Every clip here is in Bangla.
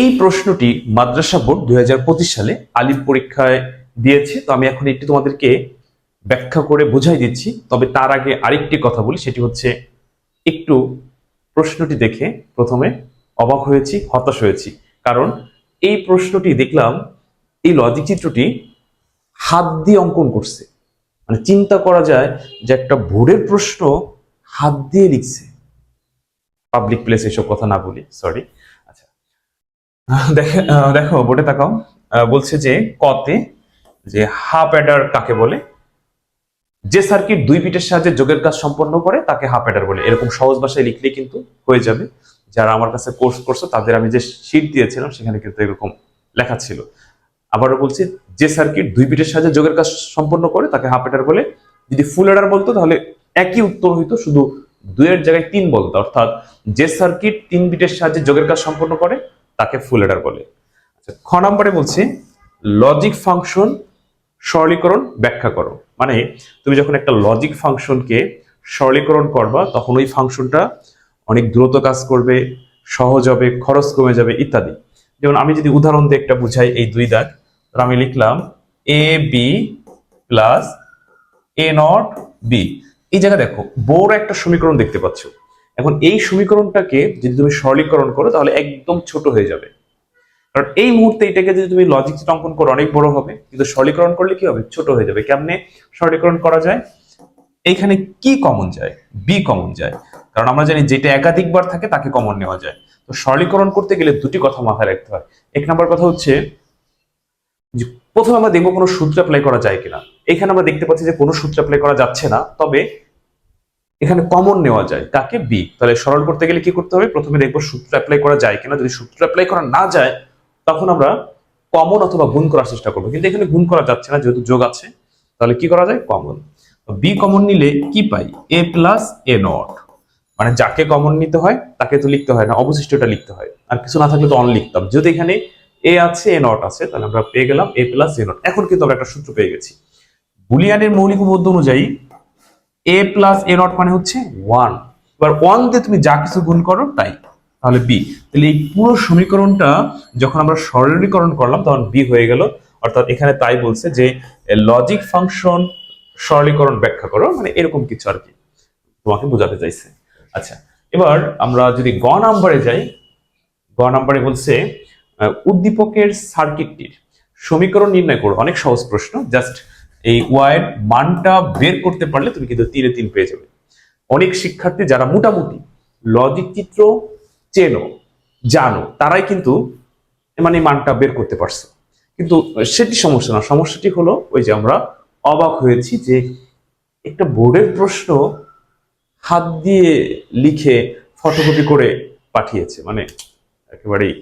এই প্রশ্নটি মাদ্রাসা বোর্ড দুই হাজার পঁচিশ সালে আলিম পরীক্ষায় দিয়েছে। তো আমি এখন একটু তোমাদেরকে ব্যাখ্যা করে বোঝাই দিচ্ছি। তবে তার আগে আরেকটি কথা বলি, সেটি হচ্ছে একটু প্রশ্নটি দেখে প্রথমে অবাক হয়েছি, হতাশ হয়েছি। কারণ এই প্রশ্নটি দেখলাম, এই লজিক চিত্রটি হাত দিয়ে অঙ্কন করছে। মানে চিন্তা করা যায় যে একটা ভোরের প্রশ্ন হাত দিয়ে লিখছে। পাবলিক প্লেস এসব কথা না বলি সরি দেখে বোর্ডে তাকাও। বলছে যে, কতে, যে হাফ অ্যাডার কাকে বলে? যে সার্কিট দুই বিটের সাহায্যে যোগের কাজ সম্পন্ন করে, তাকে হাফ অ্যাডার বলে। এরকম সহজ ভাষায় লিখলে কিন্তু হয়ে যাবে। যারা আমার কাছে কোর্স করছ, তাদের আমি যে শীট দিয়েছিলাম, সেখানে কিন্তু এরকম লেখা ছিল। আবারও বলছি, যে সার্কিট দুই বিটের সাহায্যে যোগের কাজ সম্পন্ন করে, তাকে হাফ অ্যাডার বলে। যদি ফুল অ্যাডার বলতো, তাহলে একই উত্তর হইতো, শুধু দুইয়ের জায়গায় তিন বলতো। অর্থাৎ, যে সার্কিট তিন বিটের সাহায্যে যোগের কাজ সম্পন্ন করে তাকে ফুল অ্যাডার বলে। আচ্ছা খ নম্বরে বলছি লজিক ফাংশন সরলীকরণ ব্যাখ্যা করো। মানে তুমি যখন একটা লজিক ফাংশনকে সরলীকরণ করবা, তখন ওই ফাংশনটা অনেক দ্রুত কাজ করবে, সহজ হবে, খরচ কমে যাবে, ইত্যাদি। যেমন আমি যদি উদাহরণ দিয়ে একটা বুঝাই এই দুই দাগ আমি লিখলাম A B plus A not B এই জায়গায় দেখো, বড় একটা সমীকরণ দেখতে পাচ্ছ। এখন এই সমীকরণটাকে যদি তুমি সরলীকরণ করো, তাহলে একদম ছোট হয়ে যাবে। কারণ এই মুহূর্তে এটাকে যদি তুমি লজিক অঙ্কন করো, অনেক বড় হবে। কিন্তু সরলীকরণ করলে কি হবে? ছোট হয়ে যাবে। কেমনে সরলীকরণ করা যায়? এইখানে কি কমন যায়? বি কমন যায়। কারণ আমরা জানি যেটা একাধিকবার থাকে, তাকে কমন নেওয়া যায়। তো সরলীকরণ করতে গেলে দুটি কথা মাথায় রাখতে হয়। এক নম্বর কথা হচ্ছে প্রথমে আমরা দেখব কোনো সূত্র অ্যাপ্লাই করা যায় কিনা। এখানে আমরা দেখতে পাচ্ছি যে কোনো সূত্র অ্যাপ্লাই করা যাচ্ছে না। তবে এখানে কমন নেওয়া যায়, কাকে? বি তাহলে সরল করতে গেলে কি করতে হবে? প্রথমে দেখব সূত্র অ্যাপ্লাই করা যায় কিনা। যদি সূত্র অ্যাপ্লাই করা না যায়, তখন আমরা কমন অথবা গুণ করার চেষ্টা করব। কিন্তু এখানে গুণ করা যাচ্ছে না, যেহেতু যোগ আছে, তাহলে কি করা যায়? কমন বি কমন নিলে কি পাই? এ প্লাস এ নট মানে যাকে কমন নিতে হয়, তাকে তো লিখতে হয় না, অবশিষ্টটা লিখতে হয়। আর কিছু না থাকলে তো অন লিখতাম। যদি এখানে এ আছে এ নট আছে, তাহলে আমরা পেয়ে গেলাম এ প্লাস এ নট এখন কিন্তু আমরা একটা সূত্র পেয়ে গেছি। বুলিয়ানের মৌলিক উপপাদ্য অনুযায়ী এ প্লাস এ নট মানে হচ্ছে ওয়ান এবার ওয়ান দিয়ে তুমি যা কিছু গুণ করো তাই। তাহলে বি তাহলে এই পুরো সমীকরণটা যখন আমরা সরলীকরণ করলাম, তখন বি হয়ে গেল। অর্থাৎ এখানে তাই বলছে যে লজিক ফাংশন সরলীকরণ ব্যাখ্যা করো মানে এরকম কিছু আর কি। তোমাকে বোঝাতে চাইছে। আচ্ছা এবার আমরা যদি গ নাম্বারে যাই, গ নাম্বারে বলছে উদ্দীপকের সার্কিটটির সমীকরণ নির্ণয় করো। অনেক সহজ প্রশ্ন জাস্ট এই ওয়াইয়ের মানটা বের করতে পারলে তুমি কিন্তু তিনে তিন পেয়ে যাবে। অনেক শিক্ষার্থী যারা মোটামুটি লজিক চিত্র চেনো, জানো, তারাই কিন্তু মানে মানটা বের করতে পারছে। কিন্তু সেটি সমস্যা না, সমস্যাটি হলো ওই যে আমরা অবাক হয়েছি যে একটা বোর্ডের প্রশ্ন হাত দিয়ে লিখে ফটোকপি করে পাঠিয়েছে মানে একেবারেই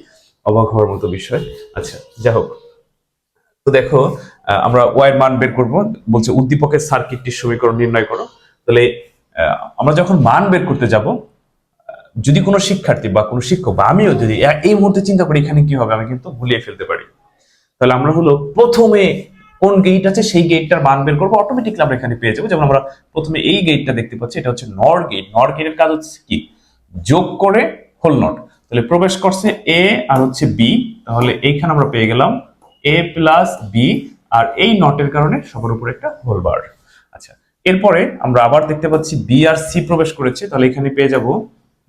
অবাক হওয়ার মতো বিষয়। আচ্ছা যাই হোক। তো দেখো আমরা ওয়াইয়ের মান বের করব। বলছে উদ্দীপকের সার্কিটটির সমীকরণ নির্ণয় করো। তাহলে আমরা যখন মান বের করতে যাব যদি কোনো শিক্ষার্থী বা কোনো শিক্ষক বা আমিও যদি এই মুহূর্তে চিন্তা করি, এখানে কি হবে? আমি কিন্তু ভুলিয়ে ফেলতে পারি। তাহলে আমরা হলো প্রথমে কোন গেট আছে, সেই গেটটার মান বের করব। অটোমেটিকলি আমরা এখানে পেয়ে যাব। যেমন আমরা প্রথমে এই গেটটা দেখতে পাচ্ছি, এটা হচ্ছে নর গেট নর গেটের কাজ হচ্ছে কি? যোগ করে হোল নট তাহলে প্রবেশ করছে এ আর হচ্ছে বি তাহলে এইখানে আমরা পেয়ে গেলাম এ প্লাস বি আর এই নটের কারণে সবার উপরে একটা হোল বার আচ্ছা এরপরে আমরা আবার দেখতে পাচ্ছি বি আর সি প্রবেশ করেছে, তাহলে এখানে পেয়ে যাব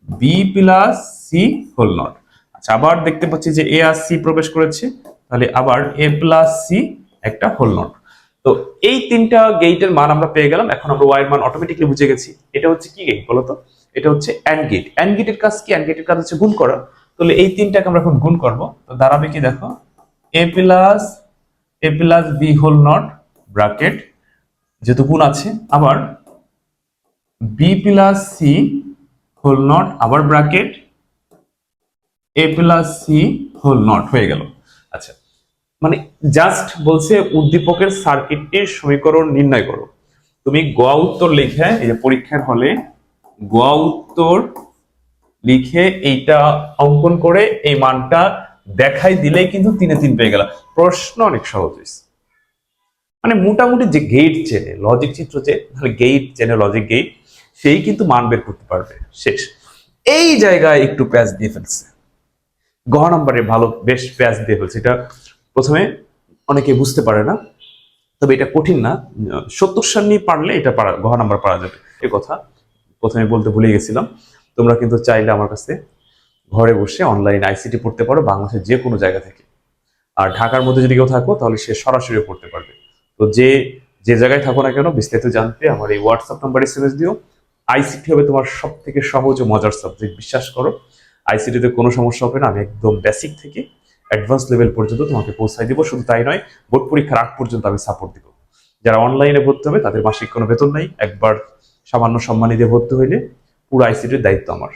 B plus C whole not আচ্ছা আবার দেখতে পাচ্ছি যে এ আর সি প্রবেশ করেছে, তাহলে আবার এ প্লাস সি একটা হোল নট তো এই তিনটা গেটের মান আমরা পেয়ে গেলাম, এখন আমরা ওয়াইয়ের মান অটোমেটিকলি বুঝে গেছি। এটা হচ্ছে কি গেট বলতো? এটা হচ্ছে অ্যান্ড গেট অ্যান্ড গেটের কাজ কি? অ্যান্ড গেটের কাজ হচ্ছে গুণ করা। তাহলে এই তিনটাকে আমরা এখন গুণ করব। তো দাঁড়াবে কি দেখো? A plus A plus B whole not bracket যেহেতু গুণ আছে, আবার B plus C whole not আবার bracket A plus C whole not হয়ে গেল। আচ্ছা মানে জাস্ট বলছে উদ্দীপকের সার্কিটটির সমীকরণ নির্ণয় করো। তুমি গোয়া উত্তর লিখে, এই যে পরীক্ষার হলে গোয়া উত্তর লিখে এইটা অঙ্কন করে এই মানটা দেখাই দিলেই কিন্তু তিনে তিন পেয়ে গেলাম। প্রশ্ন অনেক সহজ হয়েছে। মানে মোটামুটি যে গেট চেনে লজিক চিত্র যে তাহলে গেট চেনে লজিক গেট সেই কিন্তু মান বের করতে পারবে। শেষ। এই জায়গায় একটু প্যাচ দিয়ে ফেলছে। গহ নাম্বারে ভালো, বেশ ব্যাচ দিয়ে ফেলছে। এটা প্রথমে অনেকে বুঝতে পারে না, তবে এটা কঠিন না। সত্তর সাল নিয়ে পারলে এটা পারা গহ নাম্বার পারা যাবে। এ কথা প্রথমে বলতে ভুলে গেছিলাম। তোমরা কিন্তু চাইলে আমার কাছে ঘরে বসে অনলাইন আইসিটি পড়তে পারো বাংলাদেশের যে কোনো জায়গা থেকে। আর ঢাকার মধ্যে যদি কেউ থাকো, তাহলে সে সরাসরি পড়তে পারবে। তো যে যে জায়গায় থাকো না কেন, বিস্তারিত জানতে আমার এই হোয়াটসঅ্যাপ নাম্বার এসএমএস দিও। আইসিটি হবে তোমার সব থেকে সহজ ও মজার সাবজেক্ট বিশ্বাস করো। আইসিটিতে কোনো সমস্যা হবে না, আমি একদম বেসিক থেকে অ্যাডভান্স লেভেল পর্যন্ত তোমাকে পৌঁছায় দিব। শুধু তাই নয়, বোর্ড পরীক্ষার আগ পর্যন্ত আমি সাপোর্ট দিব। যারা অনলাইনে ভর্তি হবে, তাদের মাসিক কোনো বেতন নাই। একবার সামান্য সম্মানী দিয়ে ভর্তি হইলে পুরো আইসিটির দায়িত্ব আমার।